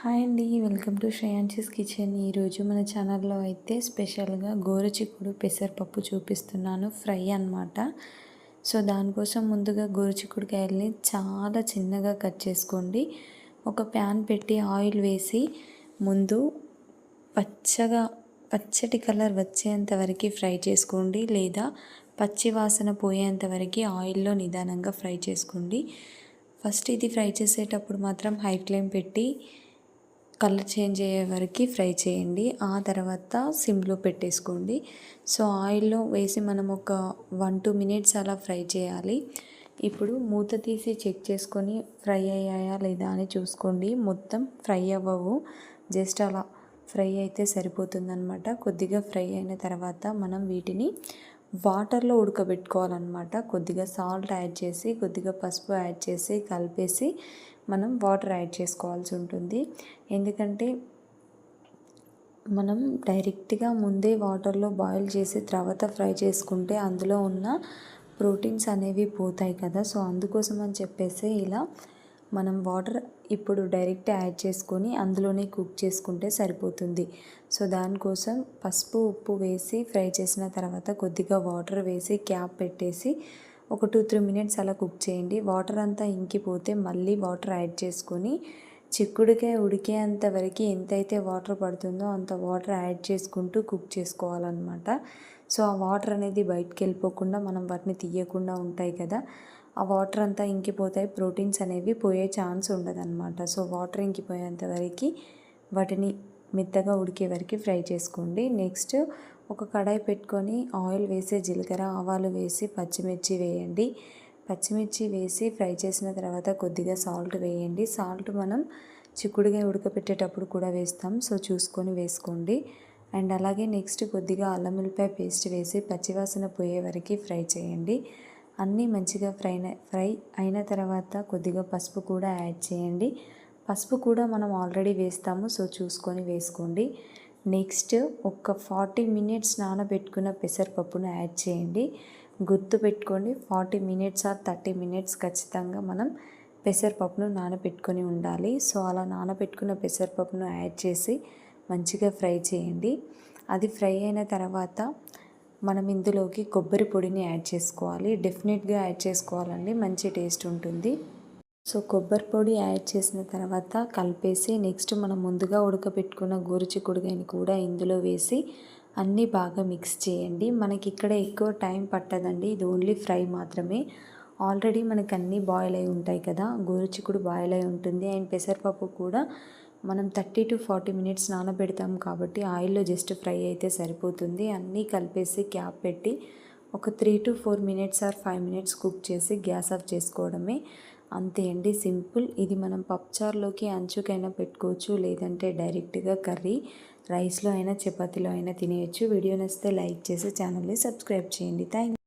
Hi అండి welcome to శ్రేయాన్షిస్ kitchen. ఈరోజు మన ఛానల్లో అయితే స్పెషల్గా గోరుచిక్కుడు పెసరపప్పు చూపిస్తున్నాను ఫ్రై అనమాట సో దానికోసం ముందుగా గోరుచిక్కుడుకాయల్ని చాలా చిన్నగా కట్ చేసుకోండి. ఒక ప్యాన్ పెట్టి ఆయిల్ వేసి ముందు పచ్చగా పచ్చటి కలర్ వచ్చేంత వరకు ఫ్రై చేసుకోండి లేదా పచ్చి వాసన పోయేంత వరకు ఆయిల్లో నిదానంగా ఫ్రై చేసుకోండి. ఫస్ట్ ఇది ఫ్రై చేసేటప్పుడు మాత్రం హై ఫ్లేమ్ పెట్టి కలర్ చేంజ్ అయ్యే వరకు ఫ్రై చేయండి. ఆ తర్వాత సిమ్లో పెట్టేసుకోండి. సో ఆయిల్లో వేసి మనం ఒక వన్ టూ మినిట్స్ అలా ఫ్రై చేయాలి. ఇప్పుడు మూత తీసి చెక్ చేసుకొని ఫ్రై అయ్యాయా లేదా అని చూసుకోండి. మొత్తం ఫ్రై అవ్వవు. జస్ట్ అలా ఫ్రై అయితే సరిపోతుందన్నమాట. కొద్దిగా ఫ్రై అయిన తర్వాత మనం వీటిని వాటర్లో ఉడకబెట్టుకోవాలన్నమాట. కొద్దిగా సాల్ట్ యాడ్ చేసి కొద్దిగా పసుపు యాడ్ చేసి కలిపేసి మనం వాటర్ యాడ్ చేసుకోవాల్సి ఉంటుంది. ఎందుకంటే మనం డైరెక్ట్గా ముందే వాటర్లో బాయిల్ చేసి తర్వాత ఫ్రై చేసుకుంటే అందులో ఉన్న ప్రోటీన్స్ అనేవి పోతాయి కదా. సో అందుకోసం అని చెప్పేసి ఇలా మనం వాటర్ ఇప్పుడు డైరెక్ట్ యాడ్ చేసుకొని అందులోనే కుక్ చేసుకుంటే సరిపోతుంది. సో దానికోసం పసుపు ఉప్పు వేసి ఫ్రై చేసిన తర్వాత కొద్దిగా వాటర్ వేసి క్యాప్ పెట్టేసి ఒక టూ త్రీ మినిట్స్ అలా కుక్ చేయండి. వాటర్ అంతా ఇంకిపోతే మళ్ళీ వాటర్ యాడ్ చేసుకొని చిక్కుడుకాయ ఉడికేంత వరకు ఎంతైతే వాటర్ పడుతుందో అంత వాటర్ యాడ్ చేసుకుంటూ కుక్ చేసుకోవాలన్నమాట. సో ఆ వాటర్ అనేది బయటకు వెళ్ళిపోకుండా మనం వాటిని తీయకుండా ఉంటాయి కదా ఆ వాటర్ అంతా ఇంకిపోతాయి. ప్రోటీన్స్ అనేవి పోయే ఛాన్స్ ఉండదన్నమాట. సో వాటర్ ఇంకిపోయేంత వరకు వాటిని మెత్తగా ఉడికే వరకు ఫ్రై చేసుకోండి. నెక్స్ట్ ఒక కడాయి పెట్టుకొని ఆయిల్ వేసి జీలకర్ర ఆవాలు వేసి పచ్చిమిర్చి వేయండి. పచ్చిమిర్చి వేసి ఫ్రై చేసిన తర్వాత కొద్దిగా సాల్ట్ వేయండి. సాల్ట్ మనం చిక్కుడుగా ఉడకపెట్టేటప్పుడు కూడా వేస్తాం. సో చూసుకొని వేసుకోండి. అండ్ అలాగే నెక్స్ట్ కొద్దిగా అల్లం ఉల్లిపాయ పేస్ట్ వేసి పచ్చివాసన పోయే వరకు ఫ్రై చేయండి. అన్నీ మంచిగా ఫ్రై ఫ్రై అయిన తర్వాత కొద్దిగా పసుపు కూడా యాడ్ చేయండి. పసుపు కూడా మనం ఆల్రెడీ వేస్తాము. సో చూసుకొని వేసుకోండి. నెక్స్ట్ ఒక ఫార్టీ మినిట్స్ నానబెట్టుకున్న పెసరపప్పును యాడ్ చేయండి. గుర్తు పెట్టుకోండి forty minutes or thirty minutes ఖచ్చితంగా మనం పెసరపప్పును నానబెట్టుకొని ఉండాలి. సో అలా నానబెట్టుకున్న పెసరపప్పును యాడ్ చేసి మంచిగా ఫ్రై చేయండి. అది ఫ్రై అయిన తర్వాత మనం ఇందులోకి కొబ్బరి పొడిని యాడ్ చేసుకోవాలి. డెఫినెట్గా యాడ్ చేసుకోవాలండి మంచి టేస్ట్ ఉంటుంది. సో కొబ్బరి పొడి యాడ్ చేసిన తర్వాత కలిపేసి నెక్స్ట్ మనం ముందుగా ఉడకబెట్టుకున్న గోరుచిక్కుడుగాయని కూడా ఇందులో వేసి అన్నీ బాగా మిక్స్ చేయండి. మనకి ఇక్కడ ఎక్కువ టైం పట్టదండి. ఇది ఓన్లీ ఫ్రై మాత్రమే. ఆల్రెడీ మనకి అన్నీ బాయిల్ అయి ఉంటాయి కదా. గోరుచిక్కుడు బాయిల్ అయి ఉంటుంది. అండ్ పెసరపప్పు కూడా మనం థర్టీ టు ఫార్టీ మినిట్స్ నానబెడతాం కాబట్టి ఆయిల్లో జస్ట్ ఫ్రై అయితే సరిపోతుంది. అన్నీ కలిపేసి క్యాప్ పెట్టి ఒక three to four minutes or five minutes cook చేసి గ్యాస్ ఆఫ్ చేసుకోవడమే. అంతే అండి సింపుల్. ఇది మనం పప్పుచారులోకి అంచుకైనా పెట్టుకోవచ్చు లేదంటే డైరెక్ట్గా కర్రీ రైస్లో అయినా చపాతీలో అయినా తినేయచ్చు. వీడియో నచ్చితే లైక్ చేసి ఛానల్ని సబ్స్క్రైబ్ చేయండి. థ్యాంక్